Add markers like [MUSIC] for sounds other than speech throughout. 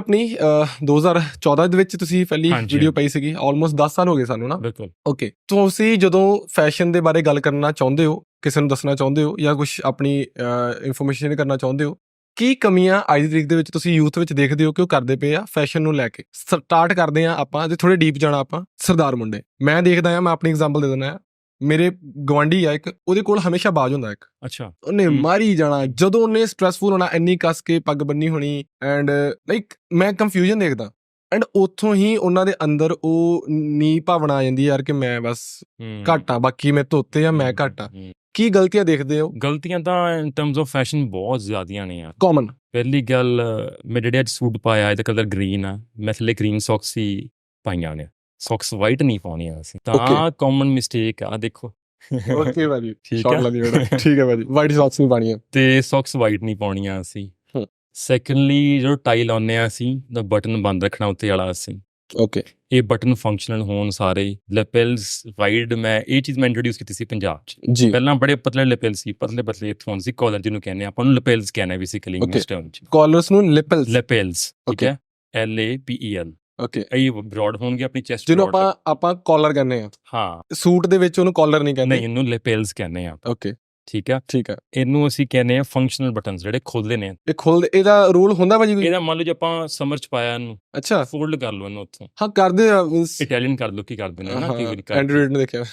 ਆਪਣੀ ਅਹ, 2014 ਦੇ ਵਿੱਚ ਤੁਸੀਂ ਪਹਿਲੀ ਹਾਂਜੀ, ਵੀਡੀਓ। ਪਾਈ ਸੀਗੀ। ਆਲਮੋਸਟ 10 ਸਾਲ ਹੋ ਗਏ ਸਾਨੂੰ ਨਾ। ਬਿਲਕੁਲ। ਓਕੇ ਤੁਸੀਂ ਜਦੋਂ ਫੈਸ਼ਨ ਦੇ ਬਾਰੇ ਗੱਲ ਕਰਨਾ ਚਾਹੁੰਦੇ ਹੋ ਕਿਸੇ ਨੂੰ ਦੱਸਣਾ ਚਾਹੁੰਦੇ ਹੋ ਜਾਂ ਕੁਝ ਆਪਣੀ ਇਨਫੋਰਮੇਸ਼ਨ ਸ਼ੇਅਰ ਕਰਨਾ ਚਾਹੁੰਦੇ ਹੋ ਕੀ ਕਮੀਆਂ ਅੱਜ ਦੀ ਤਰੀਕ ਦੇ ਵਿੱਚ ਤੁਸੀਂ ਯੂਥ ਵਿੱਚ ਦੇਖਦੇ ਹੋ ਕਿ ਉਹ ਕਰਦੇ ਪਏ ਆ ਫੈਸ਼ਨ ਨੂੰ ਲੈ ਕੇ? ਸਟਾਰਟ ਕਰਦੇ ਆ ਆਪਾਂ ਜੇ ਥੋੜੇ ਡੀਪ ਜਾਣਾ ਆਪਾਂ। ਸਰਦਾਰ ਮੁੰਡੇ। ਮੈਂ ਦੇਖਦਾ ਆ ਮੈਂ ਆਪਣੀ ਐਗਜ਼ਾਮਪਲ ਦੇ ਦਿੰਦਾ ਆ। ਮੇਰੇ ਗਵਾਂਢੀ ਆ ਇੱਕ ਉਹਦੇ ਕੋਲ ਹਮੇਸ਼ਾ ਬਾਜ ਹੁੰਦਾ ਇੱਕ। ਅੱਛਾ। ਉਹਨੇ। ਮਾਰੀ ਜਾਣਾ ਜਦੋਂ ਉਹਨੇ ਸਟ੍ਰੈਸਫੁਲ ਹੋਣਾ ਇੰਨੀ ਕੱਸ ਕੇ ਪੱਗ ਬੰਨੀ ਹੋਣੀ ਐਂਡ ਲਾਈਕ ਮੈਂ ਕੰਫਿਊਜ਼ਨ ਦੇਖਦਾ। ਐਂਡ ਉੱਥੋਂ ਹੀ ਉਹਨਾਂ ਦੇ ਅੰਦਰ ਉਹ ਨੀ ਭਾਵਨਾ ਆ ਜਾਂਦੀ ਯਾਰ ਕਿ ਮੈਂ ਬਸ। ਘੱਟ ਬਾਕੀ ਮੈਂ ਧੋਤੇ ਆ ਮੈਂ ਘੱਟ। ਕੀ ਗਲਤੀਆਂ ਦੇਖਦੇ ਹੋ? ਗਲਤੀਆਂ ਤਾਂ ਇਨ ਟਰਮਸ ਆਫ ਫੈਸ਼ਨ ਬਹੁਤ ਜ਼ਿਆਦੀਆਂ ਨੇ ਯਾਰ। ਕਾਮਨ ਪਹਿਲੀ ਗੱਲ ਮੈਂ ਜਿਹੜੇ ਅੱਜ ਸੂਟ ਪਾਇਆ ਇਹਦਾ ਕਲਰ ਗ੍ਰੀਨ ਆ। ਮੈਂ ਥੱਲੇ ਗ੍ਰੀਨ ਸੌਕਸ ਹੀ ਪਾਈਆਂ ਨੇ ਸੌਕਸ ਵਾਈਟ ਨਹੀਂ ਪਾਉਣੀਆਂ ਅਸੀਂ। ਤਾਂ. ਕਾਮਨ ਮਿਸਟੇਕ ਆ ਦੇਖੋ। ਓਕੇ ਭਾਜੀ [LAUGHS] ਠੀਕ ਸ਼ੌਕ ਹੈ। ਲੱਗੀ ਬੜਾ [LAUGHS] ਠੀਕ ਹੈ ਭਾਜੀ ਵਾਈਟ ਸੌਕਸ ਨਹੀਂ ਪਾਣੀਆਂ ਤੇ ਸੌਕਸ ਵਾਈਟ ਨਹੀਂ ਪਾਉਣੀਆਂ ਅਸੀਂ। ਸੈਕੰਡਲੀ ਜਦੋਂ ਟਾਈ ਲਾਉਂਦੇ ਆ ਅਸੀਂ ਤਾਂ ਬਟਨ ਬੰਦ ਰੱਖਣਾ ਉੱਤੇ ਵਾਲਾ ਅਸੀਂ। ਓਕੇ ਇਹ ਬਟਨ ਫੰਕਸ਼ਨਲ ਹੋਣ ਸਾਰੇ। ਲੈਪਲਸ ਵਾਈਡ ਮੈਂ ਇਹ ਚੀਜ਼ ਮੈਂ ਇੰਟਰੋਡਿਊਸ ਕੀਤੀ ਸੀ ਪੰਜਾਬ 'ਚ। ਜੀ। ਪਹਿਲਾਂ ਬੜੇ ਪਤਲੇ ਲੈਪਲ ਸੀ ਪਤਲੇ ਪਤਲੇ ਇੱਥੋਂ ਸੀ ਕਾਲਰ ਜਿਹਨੂੰ ਕਹਿੰਦੇ ਆਪਾਂ ਨੂੰ ਲੈਪਲਸ ਕਹਿੰਦੇ ਬੇਸਿਕਲੀ. ਇੰਗਲਿਸ਼ ਟਰਮ 'ਚ। ਕਾਲਰਸ ਨੂੰ ਲਿਪਲਸ ਲੈਪਲਸ ਠੀਕ. ਹੈ? L A P E L okay ਇਹ ਬ੍ਰੌਡ ਹੋਣਗੇ ਆਪਣੀ ਚੈਸਟ ਜਿਹਨੂੰ ਆਪਾਂ ਆਪਾਂ ਕਾਲਰ ਕਹਿੰਦੇ ਆ ਹਾਂ। ਸੂਟ ਦੇ ਵਿੱਚ ਉਹਨੂੰ ਕਾਲਰ ਨਹੀਂ ਕਹਿੰਦੇ। ਨਹੀਂ ਇਹਨੂੰ ਲੈਪਲਸ ਕਹਿੰਦੇ ਆ ਓਕੇ ਠੀਕ ਆ? ਠੀਕ ਹੈ ਇਹਨੂੰ ਅਸੀਂ ਕਹਿੰਦੇ ਆ ਫੰਕਸ਼ਨਲ ਬਟਨਸ ਜਿਹੜੇ ਖੁੱਲਦੇ ਨੇ। ਇਹ ਖੋਲ ਇਹਦਾ ਰੂਲ ਹੁੰਦਾ ਭਾਜੀ ਕੋਈ? ਇਹਦਾ ਮੰਨ ਲਓ ਜੇ ਆਪਾਂ ਸਮਰ ਚ ਪਾਇਆ ਇਹਨੂੰ ਅੱਛਾ। ਫੋਲਡ ਕਰ ਲਓ ਇਹਨੂੰ ਉੱਥੋਂ। ਹਾਂ ਕਰਦੇ ਆ means- ਇਟਾਲੀਅਨ ਕਰ ਲਓ ਕੀ ਕਰਦੇ ਨੇ ਨਾ ਵਾਰੀ ਕਰ ਐਂਡਰੋਇਡ ਨੇ ਦੇਖਿਆ।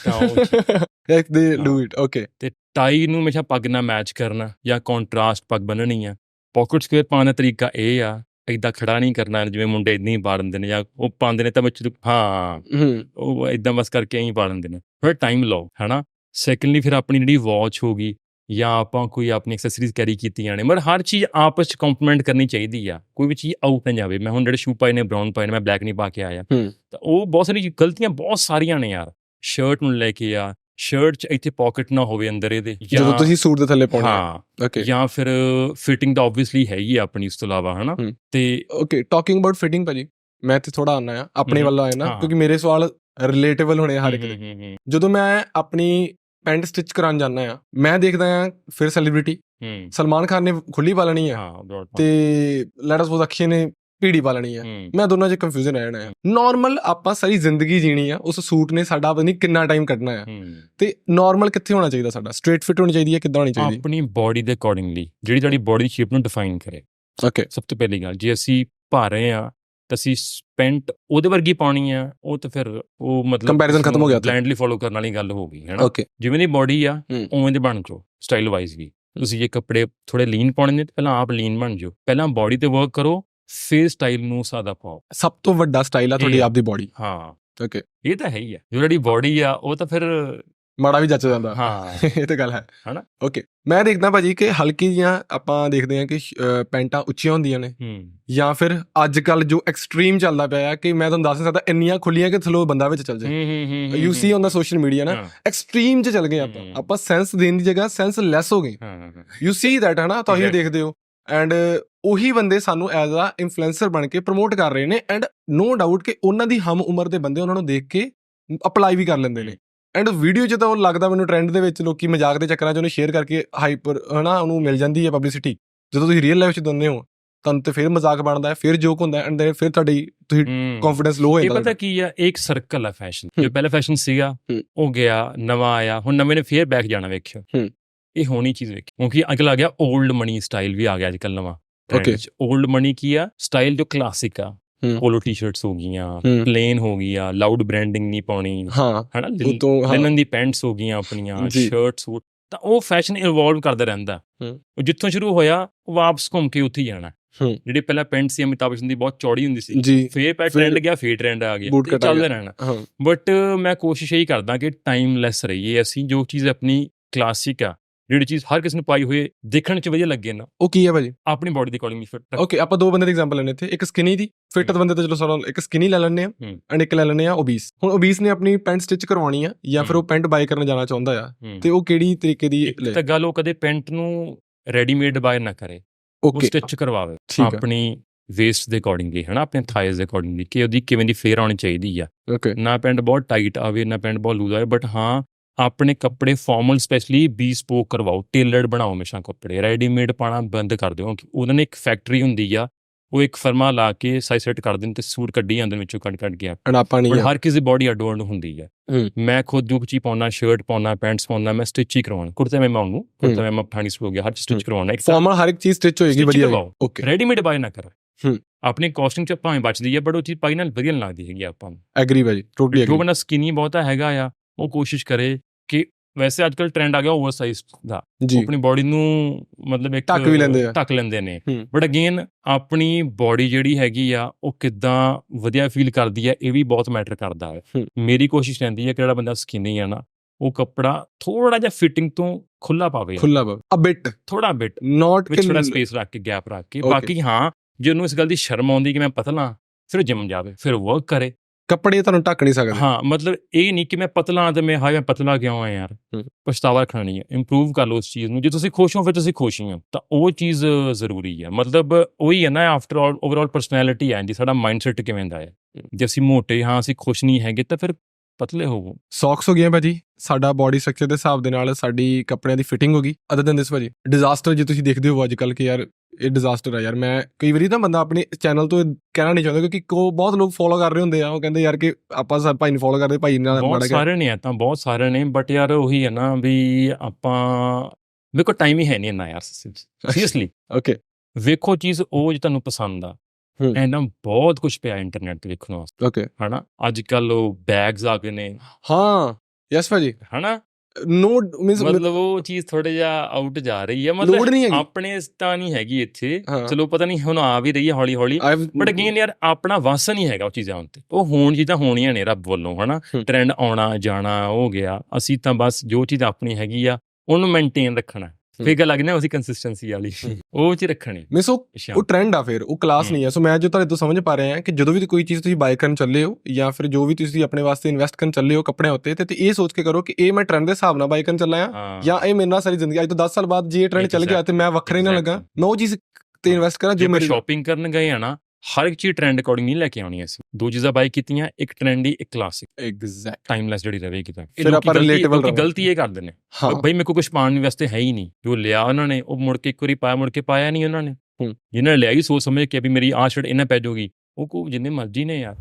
ਲਾਈਕ ਦੇ। ਡੂ ਇਟ ਓਕੇ ਤੇ ਟਾਈ ਨੂੰ ਹਮੇਸ਼ਾ ਪੱਗ ਨਾਲ ਮੈਚ ਕਰਨਾ ਜਾਂ ਕੰਟਰਾਸਟ ਪੱਗ ਬੰਨਣੀ ਆ। ਪਾਕਟ ਸਕੁਅਰ ਪਾਉਣ ਦਾ ਤਰੀਕਾ ਇਹ ਆ ਏਦਾਂ ਖੜਾ ਨਹੀਂ ਕਰਨਾ ਜਿਵੇਂ ਮੁੰਡੇ ਇਦਾਂ ਹੀ ਪਾ ਲੈਂਦੇ ਨੇ ਜਾਂ ਉਹ ਪਾਉਂਦੇ ਨੇ ਤਾਂ ਵਿੱਚ ਹਾਂ ਹੂੰ। ਉਹ ਇਦਾਂ ਬਸ ਕਰਕੇ ਐਂ ਪਾ ਲੈਂਦੇ ਨੇ। ਫਿਰ ਟਾਈਮ ਲਓ ਹੈਨਾ? ਸੈਕੰਡਲੀ ਫਿਰ ਆਪਣੀ ਜਿਹੜੀ ਵਾਚ ਹੋਗੀ ਜਾਂ ਆਪਾਂ ਕੋਈ ਆਪਣੀ ਐਕਸੈਸਰੀਜ਼ ਕੈਰੀ ਕੀਤੀਆਂ ਨੇ ਮगर ਹਰ ਚੀਜ਼ ਆਪਸ ਚ ਕੰਪਲੀਮੈਂਟ ਕਰਨੀ ਚਾਹੀਦੀ ਆ। ਕੋਈ ਵੀ ਚੀਜ਼ ਆਊਟ ਨਾ ਜਾਵੇ। ਮੈਂ ਹੁਣ ਜਿਹੜੇ ਸ਼ੂ ਪਾਏ ਨੇ ਬ੍ਰਾਊਨ ਪਾਏ ਨੇ ਮੈਂ ਬਲੈਕ ਨਹੀਂ ਪਾ ਕੇ ਆਇਆ। ਹੂੰ। ਤਾਂ ਉਹ ਬਹੁਤ ਸਾਰੀ ਗਲਤੀਆਂ ਬਹੁਤ ਸਾਰੀਆਂ ਨੇ ਯਾਰ। ਸ਼ਰਟ ਨੂੰ ਲੈ ਕੇ ਆ ਸ਼ਰਟ ਚ ਇੱਥੇ ਪਾਕਟ ਨਾ ਹੋਵੇ ਅੰਦਰ ਇਹਦੇ ਜਦੋਂ ਤੁਸੀਂ ਸੂਟ ਦੇ ਥੱਲੇ ਪਾਉਣਾ ਹਾਂ ਓਕੇ ਜਾਂ ਫਿਰ ਫਿਟਿੰਗ ਤਾਂ ਆਬਵੀਅਸਲੀ ਹੈਗੀ ਆ ਆਪਣੀ ਇਸ ਤੋਂ ਇਲਾਵਾ ਹਨਾ? ਹੂੰ। ਤੇ ਓਕੇ ਟਾਕਿੰਗ ਅਬਾਊਟ ਫਿਟਿੰਗ ਭਾਜੀ ਮੈਂ ਤੇ ਥੋੜਾ ਆਨਾ ਆ ਆਪਣੇ ਹਮ, ਵੱਲੋਂ ਆਇਆ ਨਾ ਹਾਂ। ਕਿਉਂਕਿ ਮੇਰੇ ਸਵਾਲ ਰਿਲੇਟੇਬਲ ਹੋਣੇ ਆ ਹਰ ਇੱਕ ਦੇ। ਹੂੰ, ਹੂੰ, ਹੂੰ, ਜਦੋਂ ਮੈਂ ਆਪਣੀ ਪੈਂਟ ਸਟਿਚ ਕਰਾਉਣ ਜਾਂਦਾ ਆ ਮੈਂ ਦੇਖਦਾ ਆ ਫਿਰ ਸੈਲੀਬ੍ਰਿਟੀ ਹੂੰ। ਸਲਮਾਨ ਖਾਨ ਨੇ ਖੁੱਲੀ ਪਾ ਲੈਣੀ ਆ। ਹਾਂ ਤੇ ਲੈਟ ਅਸ ਅਕਸ਼ੇ ਨੇ ਪੀੜੀ ਪਾ ਲੈਣੀ ਆ। ਹੂੰ। ਮੈਂ ਦੋਨਾਂ 'ਚ ਕੰਫਿਊਜ਼ਨ ਆ ਜਾਣਾ ਆ। ਨਾਰਮਲ ਆਪਾਂ ਸਾਰੀ ਜ਼ਿੰਦਗੀ ਜੀਣੀ ਆ ਉਸ ਸੂਟ ਨੇ ਸਾਡਾ ਪਤਾ ਨਹੀਂ ਕਿੰਨਾ ਟਾਈਮ ਕੱਢਣਾ ਆ। ਹੂੰ। ਤੇ ਨਾਰਮਲ ਕਿੱਥੇ ਹੋਣਾ ਚਾਹੀਦਾ ਸਾਡਾ? ਸਟ੍ਰੇਟ ਫਿਟ ਹੋਣੀ ਚਾਹੀਦੀ ਹੈ ਕਿੱਦਾਂ ਹੋਣੀ ਚਾਹੀਦੀ ਆਪਣੀ ਬਾਡੀ ਦੇ ਅਕੋਰਡਿੰਗਲੀ ਜਿਹੜੀ ਤੁਹਾਡੀ ਬਾਡੀ ਸ਼ੇਪ ਨੂੰ ਡਿਫਾਈਨ ਕਰੇ। ਓਕੇ ਸਭ ਤੋਂ ਪਹਿਲੀ ਗੱਲ ਜੇ ਅਸੀਂ ਭਾ ਰਹੇ ਆ ਤਾਂ ਅਸੀਂ ਪੈਂਟ ਉਹਦੇ ਵਰਗੀ ਪਾਉਣੀ ਆ ਉਹ ਤਾਂ ਫਿਰ ਉਹ ਮਤਲਬ Comparison ਖਤਮ ਹੋ ਗਿਆ। ਬਲਾਈਂਡਲੀ ਫੋਲੋ ਕਰਨ ਵਾਲੀ ਗੱਲ ਹੋ ਗਈ ਹੈ ਨਾ? ਜਿਵੇਂ ਦੀ ਬਾਡੀ ਆ ਹੂੰ। ਉਵੇਂ ਦੇ ਬਣ ਜਾਓ ਸਟਾਈਲ ਵਾਈਜ਼ ਵੀ। ਤੁਸੀਂ ਜੇ ਕੱਪੜੇ ਥੋੜੇ ਲੀਨ ਪਾਉਣੇ ਨੇ ਪਹਿਲਾਂ ਆਪ ਲੀਨ ਬਣ ਜਾਓ। ਪਹਿਲਾਂ ਬਾਡੀ ਤੇ ਵਰਕ ਕਰੋ ਫਿਰ ਸਟਾਈਲ ਨੂੰ ਸਾਦਾ ਪਾਓ। ਸਭ ਤੋਂ ਵੱਡਾ ਸਟਾਈਲ ਆ ਤੁਹਾਡੀ ਆਪਦੀ ਬਾਡੀ ਹਾਂ। ਓਕੇ ਇਹ ਤਾਂ ਹੈ ਹੀ ਆ। ਜਿਹੜੀ ਬਾਡੀ ਆ ਉਹ ਤਾਂ ਫਿਰ ਮਾੜਾ ਵੀ ਜੱਚ ਜਾਂਦਾ। ਹਾਂ। ਇਹ ਤਾਂ ਗੱਲ ਹੈ। ਹਨਾ? ਓਕੇ ਮੈਂ ਦੇਖਦਾ ਭਾਜੀ ਕਿ ਹਲਕੀ ਜੀਆਂ ਆਪਾਂ ਦੇਖਦੇ ਹਾਂ ਕਿ ਪੈਂਟਾਂ ਉੱਚੀਆਂ ਹੁੰਦੀਆਂ ਨੇ। ਜਾਂ ਫਿਰ ਅੱਜ ਕੱਲ ਜੋ ਐਕਸਟ੍ਰੀਮ ਚੱਲਦਾ ਪਿਆ ਹੈ ਕਿ ਮੈਂ ਤੁਹਾਨੂੰ ਦੱਸ ਨਹੀਂ ਸਕਦਾ ਇੰਨੀਆਂ ਖੁੱਲੀਆਂ ਕਿ ਥਲੋ ਬੰਦਾ ਵਿੱਚ ਚੱਲ ਜਾਏ। ਹੂੰ ਹੂੰ you see on the social media ਨਾ ਐਕਸਟ੍ਰੀਮ 'ਚ ਚੱਲ ਗਏ ਆਪਾਂ। ਆਪਾਂ ਸੈਂਸ ਦੇਣ ਦੀ ਜਗ੍ਹਾ ਸੈਂਸ ਲੈਸ ਹੋ ਗਏ। ਹਾਂ ਯੂ ਸੀ ਦੈਟ ਹਨਾ? ਤੁਸੀਂ. ਦੇਖਦੇ ਹੋ। ਐਂਡ ਉਹੀ ਬੰਦੇ ਸਾਨੂੰ ਐਜ਼ ਅ ਇਨਫਲੂਐਂਸਰ ਬਣ ਕੇ ਪ੍ਰਮੋਟ ਕਰ ਰਹੇ ਨੇ ਐਂਡ ਨੋ ਡਾਊਟ ਕਿ ਉਹਨਾਂ ਦੀ ਹਮ ਉਮਰ ਦੇ ਬੰਦੇ ਉਹਨਾਂ ਨੂੰ ਦੇਖ ਕੇ ਅਪਲਾਈ ਵੀ ਕਰ ਲੈਂਦੇ ਨੇ। ਐਂਡ ਵੀਡੀਓ 'ਚ ਤਾਂ ਉਹ ਲੱਗਦਾ ਮੈਨੂੰ ਟ੍ਰੈਂਡ ਦੇ ਵਿੱਚ ਲੋਕੀ ਮਜ਼ਾਕ ਦੇ ਚੱਕਰਾਂ 'ਚ ਉਹਨੂੰ ਸ਼ੇਅਰ ਕਰਕੇ ਹਾਈਪਰ ਹਨਾ ਉਹਨੂੰ ਮਿਲ ਜਾਂਦੀ ਹੈ ਪਬਲਿਸਿਟੀ ਜਦੋਂ ਤੁਸੀਂ ਰੀਅਲ ਲਾਈਫ 'ਚ ਦਿੰਦੇ ਹੋ ਤੁਹਾਨੂੰ ਤੇ ਫਿਰ ਮਜ਼ਾਕ ਬਣਦਾ ਹੈ ਫਿਰ ਜੋਕ ਹੁੰਦਾ ਹੈ ਐਂਡ ਦੈਨ ਫਿਰ ਤੁਹਾਡੀ ਤੁਸੀਂ ਕੌਨਫੀਡੈਂਸ ਲੋ ਹੋ ਇਹ ਜਾਂਦਾ ਪਤਾ ਕੀ ਆ? ਇਹ ਇੱਕ ਸਰਕਲ ਆ ਫੈਸ਼ਨ ਜੋ। ਪਹਿਲਾਂ ਫੈਸ਼ਨ ਸੀਗਾ। ਉਹ ਗਿਆ ਨਵਾਂ ਆਇਆ ਹੁਣ ਨਵੇਂ ਨੇ ਫੇਰ ਬੈਕ ਜਾਣਾ ਵੇਖਿਓ। ਇਹ ਹੋਣੀ ਚੀਜ਼ ਵੇਖੀ। ਕਿਉਂਕਿ ਅਗਲਾ ਆ ਗਿਆ 올ਡ ਮਨੀ ਸਟਾਈਲ ਵੀ ਆ ਗਿਆ ਅੱਜਕੱਲ ਨਵਾਂ। Okay. 올ਡ ਮਨੀ ਕੀ ਆ ਸਟਾਈਲ ਜੋ ਕਲਾਸਿਕ ਆ ਹੂੰ। ਪੋਲੋ ਟੀ-ਸ਼ਰਟਸ ਹੋ ਗਈਆਂ। ਪਲੇਨ ਹੋ ਗਈਆਂ ਲਾਊਡ ਬ੍ਰਾਂਡਿੰਗ ਨਹੀਂ ਪਾਉਣੀ ਹਾਂ ਹਨਾ ਲਿਨਨ ਦੀ ਪੈਂਟਸ ਹੋ ਗਈਆਂ ਆਪਣੀਆਂ। ਸ਼ਰਟਸ ਤਾਂ ਉਹ ਫੈਸ਼ਨ ਇਵੋਲਵ ਕਰਦਾ ਰਹਿੰਦਾ। ਉਹ ਜਿੱਥੋਂ ਸ਼ੁਰੂ ਹੋਇਆ ਉਹ ਵਾਪਸ ਘੁੰਮ ਕੇ ਉੱਥੇ ਜਾਣਾ। ਜਿਹੜੀ ਪਹਿਲਾਂ ਪੈਂਟ ਸੀ ਅਮਿਤਾਭ ਬੱਚਨ ਦੀ ਬਹੁਤ ਚੌੜੀ ਹੁੰਦੀ ਸੀ ਫੇਰ ਪੈ ਟ੍ਰੈਂਡ ਗਿਆ ਫੇਰ ਟ੍ਰੈਂਡ ਆ ਗਿਆ ਚੱਲਦਾ। ਰਹਿਣਾ ਬਟ ਮੈਂ ਕੋਸ਼ਿਸ਼ ਇਹੀ ਕਰਦਾ ਕਿ ਟਾਈਮਲੈਸ ਰਹੀਏ ਅਸੀਂ ਜੋ ਚੀਜ਼ ਆਪਣੀ ਕਲਾਸਿਕ ਆ ਜਿਹੜੀ ਚੀਜ਼ ਹਰ ਕਿਸ ਨੂੰ ਪਾਈ ਹੋਏ ਦੇਖਣ 'ਚ ਵਧੀਆ ਲੱਗੇ ਨਾ। ਉਹ ਕੀ ਹੈ ਭਾਜੀ? ਆਪਣੀ ਬਾਡੀ ਦੇ ਅਕੋਰਡਿੰਗ ਫਿੱਟ ਓਕੇ ਆਪਾਂ ਦੋ ਬੰਦੇ ਦੇ ਐਗਜ਼ਾਮਪਲ ਲੈਣੇ ਇੱਥੇ। ਇੱਕ ਸਕਿਨੀ ਦੀ ਫਿੱਟ। ਬੰਦੇ ਤਾਂ ਚਲੋ ਸਾਰਾ ਇੱਕ ਸਕਿਨੀ ਲੈ ਲੈਣੇ ਆ। ਐਂਡ ਇੱਕ ਲੈ ਲੈਣੇ ਆ ਓਬੀਸ ਹੁਣ ਓਬੀਸ ਨੇ ਆਪਣੀ ਪੈਂਟ ਸਟਿਚ ਕਰਵਾਉਣੀ ਆ ਜਾਂ ਫਿਰ ਉਹ ਪੈਂਟ ਬਾਈ ਕਰਨ ਜਾਣਾ ਚਾਹੁੰਦਾ ਆ ਤੇ ਉਹ ਕਿਹੜੀ ਤਰੀਕੇ ਦੀ ਇੱਕ ਤਾਂ ਗੱਲ ਉਹ ਕਦੇ ਪੈਂਟ ਨੂੰ ਰੈਡੀਮੇਡ ਬਾਏ ਨਾ ਕਰੇ। ਉਹ ਓਕੇ ਸਟਿਚ ਕਰਵਾਵੇ। ਠੀਕ ਆ। ਆਪਣੀ ਵੇਸਟ ਦੇ ਅਕੋਰਡਿੰਗਲੀ ਹਨਾ? ਆਪਣੇ ਥਾਈਜ਼ ਦੇ ਅਕੋਰਡਿੰਗਲੀ ਕਿ ਉਹਦੀ ਕਿਵੇਂ ਦੀ ਫੇਅਰ ਆਉਣੀ ਚਾਹੀਦੀ ਆ। ਓਕੇ ਨਾ ਪੈਂਟ ਬਹੁਤ ਟਾਈਟ ਆਵੇ ਨਾ ਪੈਂਟ ਬਹੁਤ ਲੂਜ਼ ਆਵੇ ਬਟ ਹਾਂ ਆਪਣੇ ਕੱਪੜੇ ਫਾਰਮਲ ਸਪੈਸ਼ਲੀ ਬੀ ਸਪੋਕ ਕਰਵਾਓ ਟੇਲਰਡ ਬਣਾਓ ਹਮੇਸ਼ਾ ਕੱਪੜੇ ਰੈਡੀਮੇਡ ਪਾਣਾ ਬੰਦ ਕਰ ਦਿਓ ਉਹਨਾਂ ਨੇ ਇੱਕ ਫੈਕਟਰੀ ਹੁੰਦੀ ਆ ਉਹ ਇੱਕ ਫਰਮਾ ਲਾ ਕੇ ਸਾਈਜ਼ ਸੈੱਟ ਕਰ ਦਿੰਦੇ ਤੇ ਸੂਟ ਕੱਢੀ ਜਾਂਦੇ ਵਿੱਚੋਂ ਕੱਢ ਕੱਢ ਕੇ ਐਂਡ ਆਪਾਂ ਨਹੀਂ। ਹਰ ਕਿਸੇ ਬਾਡੀ ਅੱਡੋ ਅੱਡ ਹੁੰਦੀ ਹੈ। ਮੈਂ ਖੁਦ ਜੋ ਚੀਜ਼ ਪਾਉਣਾ ਸ਼ਰਟ ਪਾਉਣਾ ਪੈਂਟਸ ਪਾਉਣਾ ਮੈਂ ਸਟਿਚ ਹੀ ਕਰਵਾਉਣਾ ਕੁੜਤੇ ਮੈਂ ਮਾਉਂ ਕੁੜਤਾ ਮੈਂ ਮਫਾਨੀ ਹੋ ਗਿਆ ਹਰ ਸਟਿਚ। ਕਰਵਾਉਣਾ ਇੱਕ ਫਾਰਮਲ ਹਰ ਇੱਕ ਚੀਜ਼ ਸਟਿਚ ਹੋਏਗੀ ਵਧੀਆ। ਓਕੇ ਰੈਡੀਮੇਡ ਬਾਈ ਨਾ ਕਰੋ ਹੂੰ। ਆਪਣੀ ਕਾਸਟਿੰਗ ਚ ਭਾਵੇਂ ਬਚਦੀ ਹੈ ਬਟ ਉਹ ਚੀਜ਼ ਪਾਈ ਨਾਲ ਵਧੀਆ ਲੱਗਦੀ ਹੈਗੀ ਆਪਾਂ ਨੂੰ ਐਗਰੀ ਭਾਜੀ ਟੋਟਲੀ ਜੋ ਐਗਰੀ ਬੰਦਾ ਸਕਿਨੀ ਬਹੁਤਾ ਹੈਗਾ ਆ ਉਹ ਕੋਸ਼ਿਸ਼ ਕਰੇ ਕਿ ਵੈਸੇ ਅੱਜ ਕੱਲ ਟ੍ਰੈਂਡ ਆ ਗਿਆ ਓਵਰਸਾਈਜ਼ ਦਾ। ਜੀ। ਉਹ ਆਪਣੀ ਬਾਡੀ ਨੂੰ ਮਤਲਬ ਇੱਕ ਢੱਕ ਵੀ ਲੈਂਦੇ ਆ। ਢੱਕ ਲੈਂਦੇ ਨੇ। ਬਟ ਅਗੇਨ ਆਪਣੀ ਬਾਡੀ ਜਿਹੜੀ ਹੈਗੀ ਆ ਉਹ ਕਿਦਾਂ ਵਧੀਆ ਫੀਲ ਕਰਦੀ ਹੈ ਇਹ ਵੀ ਬਹੁਤ ਮੈਟਰ ਕਰਦਾ ਹੈ। ਮੇਰੀ ਕੋਸ਼ਿਸ਼ ਰਹਿੰਦੀ ਹੈ ਕਿ ਜਿਹੜਾ ਬੰਦਾ ਸਕਿਨੀ ਆ ਨਾ ਉਹ ਕੱਪੜਾ ਥੋੜਾ ਜਿਹਾ ਫਿਟਿੰਗ ਤੋਂ ਖੁੱਲਾ ਪਾਵੇ। ਖੁੱਲਾ ਬ ਅ ਬਿਟ ਥੋੜਾ ਬਿਟ ਨਾਟ ਵਿੱਚ ਥੋੜਾ ਸਪੇਸ ਰੱਖ ਕੇ ਗੈਪ ਰੱਖ ਕੇ. ਬਾਕੀ ਹਾਂ ਜੇ ਉਹਨੂੰ ਇਸ ਗੱਲ ਦੀ ਸ਼ਰਮ ਆਉਂਦੀ ਕਿ ਮੈਂ ਪਤਲਾ ਫਿਰ ਜਿਮ ਜਾਵੇ ਫਿਰ ਵਰਕ ਕਰੇ। ਕੱਪੜੇ ਤੁਹਾਨੂੰ ਢੱਕ ਨਹੀਂ ਸਕਦੇ। ਹਾਂ ਮਤਲਬ ਇਹ ਨਹੀਂ ਕਿ ਮੈਂ ਪਤਲਾ ਹਾਂ ਤੇ ਮੈਂ ਹਾਏ ਮੈਂ ਪਤਲਾ ਕਿਉਂ ਆ ਯਾਰ। ਪਛਤਾਵਾ ਨਹੀਂ ਹੈ। ਇੰਪਰੂਵ ਕਰ ਲਓ ਉਸ ਚੀਜ਼ ਨੂੰ। ਜੇ ਤੁਸੀਂ ਖੁਸ਼ ਹੋ ਫਿਰ ਤੁਸੀਂ ਖੁਸ਼ ਹੀ ਹੋ। ਤਾਂ ਉਹ ਚੀਜ਼ ਜ਼ਰੂਰੀ ਹੈ। ਮਤਲਬ ਉਹੀ ਹੈ ਨਾ ਆਫਟਰ ਆਲ ਓਵਰਆਲ ਪਰਸਨੈਲਿਟੀ ਹੈ। ਜੀ ਸਾਡਾ ਮਾਈਂਡਸੈਟ ਕਿਵੇਂ ਦਾ ਹੈ? ਜੇ ਅਸੀਂ ਮੋਟੇ ਹਾਂ ਅਸੀਂ ਖੁਸ਼ ਨਹੀਂ ਹੈਗੇ ਤਾਂ ਫਿਰ ਪਤਲੇ ਹੋਵੋ ਸੌਕਸ ਹੋ ਗਈਆਂ ਭਾਜੀ। ਸਾਡਾ ਬਾਡੀ ਸਟਰਕਚਰ ਦੇ ਹਿਸਾਬ ਦੇ ਨਾਲ ਸਾਡੀ ਕੱਪੜਿਆਂ ਦੀ ਫਿਟਿੰਗ ਹੋ ਗਈ। ਅਦਰ ਦੈਨ ਦਿਸ ਭਾਜੀ ਡਿਜ਼ਾਸਟਰ ਜੇ ਤੁਸੀਂ ਦੇਖਦੇ ਹੋ ਅੱਜ ਕੱਲ ਕਿ ਯਾਰ ਇਹ ਡਿਜ਼ਾਸਟਰ ਆ ਯਾਰ। ਮੈਂ ਕਈ ਵਾਰੀ ਤਾਂ ਬੰਦਾ ਆਪਣੇ ਚੈਨਲ ਤੋਂ ਕਹਿਣਾ ਨਹੀਂ ਚਾਹੁੰਦਾ ਕਿਉਂਕਿ ਕੋ ਬਹੁਤ ਲੋਕ ਫੋਲੋ ਕਰ ਰਹੇ ਹੁੰਦੇ ਆ। ਉਹ ਕਹਿੰਦੇ ਯਾਰ ਕਿ ਆਪਾਂ ਸਾ ਭਾਈ ਨੂੰ ਫੋਲੋ ਕਰਦੇ ਭਾਈ ਨਾਲ ਬਹੁਤ ਮਾੜਾ ਕਰ ਸਾਰੇ ਨੇ ਤਾਂ ਬਹੁਤ ਸਾਰੇ ਨੇ। ਬਟ ਯਾਰ ਉਹੀ ਹੈ ਨਾ ਵੀ ਆਪਾਂ ਵੇਖੋ ਟਾਈਮ ਹੀ ਹੈ ਨਹੀਂ ਇੰਨਾ ਯਾਰ ਸੀਰੀਅਸਲੀ ਓਕੇ ਵੇਖੋ ਚੀਜ਼ ਉਹ ਜੋ ਤੁਹਾਨੂੰ ਪਸੰਦ ਆ। ਐਂਦਾ ਬਹੁਤ ਕੁਝ ਪਿਆ ਇੰਟਰਨੈਟ ਤੇ ਵੇਖਣ ਵਾਸਤੇ। ਓਕੇ ਹਨਾ? ਅੱਜ ਕੱਲ ਉਹ ਬੈਗਸ ਆ ਗਏ ਨੇ। ਹਾਂ। ਯੈਸ ਭਾਜੀ। ਹਨਾ? ਨੋ ਮੀਨਸ ਮਤਲਬ ਉਹ ਚੀਜ਼ ਥੋੜੇ ਜਿਹਾ ਆਊਟ ਜਾ ਰਹੀ ਹੈ ਮਤਲਬ ਆਪਣੇ ਤਾਂ ਨਹੀਂ ਹੈਗੀ ਇੱਥੇ। ਚਲੋ ਪਤਾ ਨਹੀਂ ਹੁਣ ਆ ਵੀ ਰਹੀ ਹੈ ਹੌਲੀ ਹੌਲੀ ਬਟ ਅਗੇਨ ਯਾਰ ਆਪਣਾ ਵਸ ਨਹੀਂ ਹੈਗਾ ਉਹ ਚੀਜ਼ਾਂ ਉੱਤੇ। ਉਹ ਹੋਣ ਚੀਜ਼ਾਂ ਹੋਣੀਆਂ ਨੇ ਰੱਬ ਵੱਲੋਂ ਹਨਾ। ਟ੍ਰੈਂਡ ਆਉਣਾ ਜਾਣਾ ਹੋ ਗਿਆ। ਅਸੀਂ ਤਾਂ ਬਸ ਜੋ ਚੀਜ਼ ਆਪਣੀ ਹੈਗੀ ਆ ਉਹਨੂੰ ਮੇਨਟੇਨ ਰੱਖਣਾ। ਫੇਰ ਗੱਲ ਲੱਗਣਾ ਉਸੇ ਕੰਸਿਸਟੈਂਸੀ ਵਾਲੀ। ਉਹ ਚ ਰੱਖਣੀ। ਉਹ ਅੱਛਾ। ਉਹ ਟ੍ਰੈਂਡ ਆ ਫਿਰ ਉਹ ਕਲਾਸ। ਨਹੀਂ ਹੈ ਸੋ ਮੈਂ ਜੋ ਤੁਹਾਡੇ ਤੋਂ ਸਮਝ ਪਾ ਰਿਹਾ ਹਾਂ ਕਿ ਜਦੋਂ ਵੀ ਕੋਈ ਚੀਜ਼ ਤੁਸੀਂ ਬਾਈ ਕਰਨ ਚੱਲੇ ਹੋ ਜਾਂ ਫਿਰ ਜੋ ਵੀ ਤੁਸੀਂ ਆਪਣੇ ਵਾਸਤੇ ਇਨਵੈਸਟ ਕਰਨ ਚੱਲੇ ਹੋ ਕੱਪੜਿਆਂ ਉੱਤੇ ਤੇ ਇਹ ਸੋਚ ਕੇ ਕਰੋ ਕਿ ਇਹ ਮੈਂ ਟ੍ਰੈਂਡ ਦੇ ਹਿਸਾਬ ਨਾਲ ਬਾਈ ਕਰਨ ਚੱਲਾ ਆ ਜਾਂ ਇਹ ਮੇਰੇ ਨਾਲ ਸਾਰੀ ਜ਼ਿੰਦਗੀ ਅੱਜ ਤੋਂ 10 ਸਾਲ ਬਾਅਦ ਜੇ ਇਹ ਟ੍ਰੈਂਡ ਚੱਲ ਗਿਆ ਤੇ ਮੈਂ ਵੱਖਰੇ ਨਾ ਲੱਗਾ. ਮੈਂ ਉਹ ਚੀਜ਼ ਤੇ ਇਨਵੈਸਟ ਕਰਾਂ ਜੇ ਮੈਂ ਮੇਰੀ ਸ਼ਾਪਿੰਗ ਕਰਨ ਗਏ ਆ ਨਾ ਹਰ ਇੱਕ ਚੀਜ਼ ਟ੍ਰੈਂਡ ਅਕੋਰਡਿੰਗ ਨਹੀਂ ਲੈ ਕੇ ਆਉਣੀ ਅਸੀਂ। ਦੋ ਚੀਜ਼ਾਂ ਬਾਈ ਕੀਤੀਆਂ ਇੱਕ ਟ੍ਰੈਂਡੀ ਇੱਕ ਕਲਾਸਿਕ ਐਗਜ਼ੈਕਟ ਟਾਈਮਲੈਸ ਜਿਹੜੀ ਰਹੇਗੀ ਤਾਂ ਫਿਰ ਆਪਾਂ ਲੋਕੀ ਰਹਾਂਗੇ। ਗਲਤੀ ਇਹ ਕਰਦੇ ਨੇ। ਬਈ ਮੇਰੇ ਕੋਲ ਕੁਝ ਪਾਉਣ ਵਾਸਤੇ ਹੈ ਹੀ ਨਹੀਂ। ਜੋ ਲਿਆ ਉਹਨਾਂ ਨੇ ਉਹ ਮੁੜ ਕੇ ਇੱਕ ਵਾਰੀ ਪਾਇਆ ਮੁੜ ਕੇ ਪਾਇਆ ਨਹੀਂ ਉਹਨਾਂ ਨੇ। ਹੂੰ। ਜਿਨ੍ਹਾਂ ਨੇ ਲਿਆ ਹੀ ਸੋਚ ਸਮਝ ਕੇ ਵੀ ਮੇਰੀ ਆਹ ਸ਼ਰਟ ਇਹਨਾਂ ਪੈ ਜਾਊਗੀ ਉਹ ਕੋ ਜਿੰਨੇ ਮਰਜ਼ੀ ਨੇ ਯਾਰ।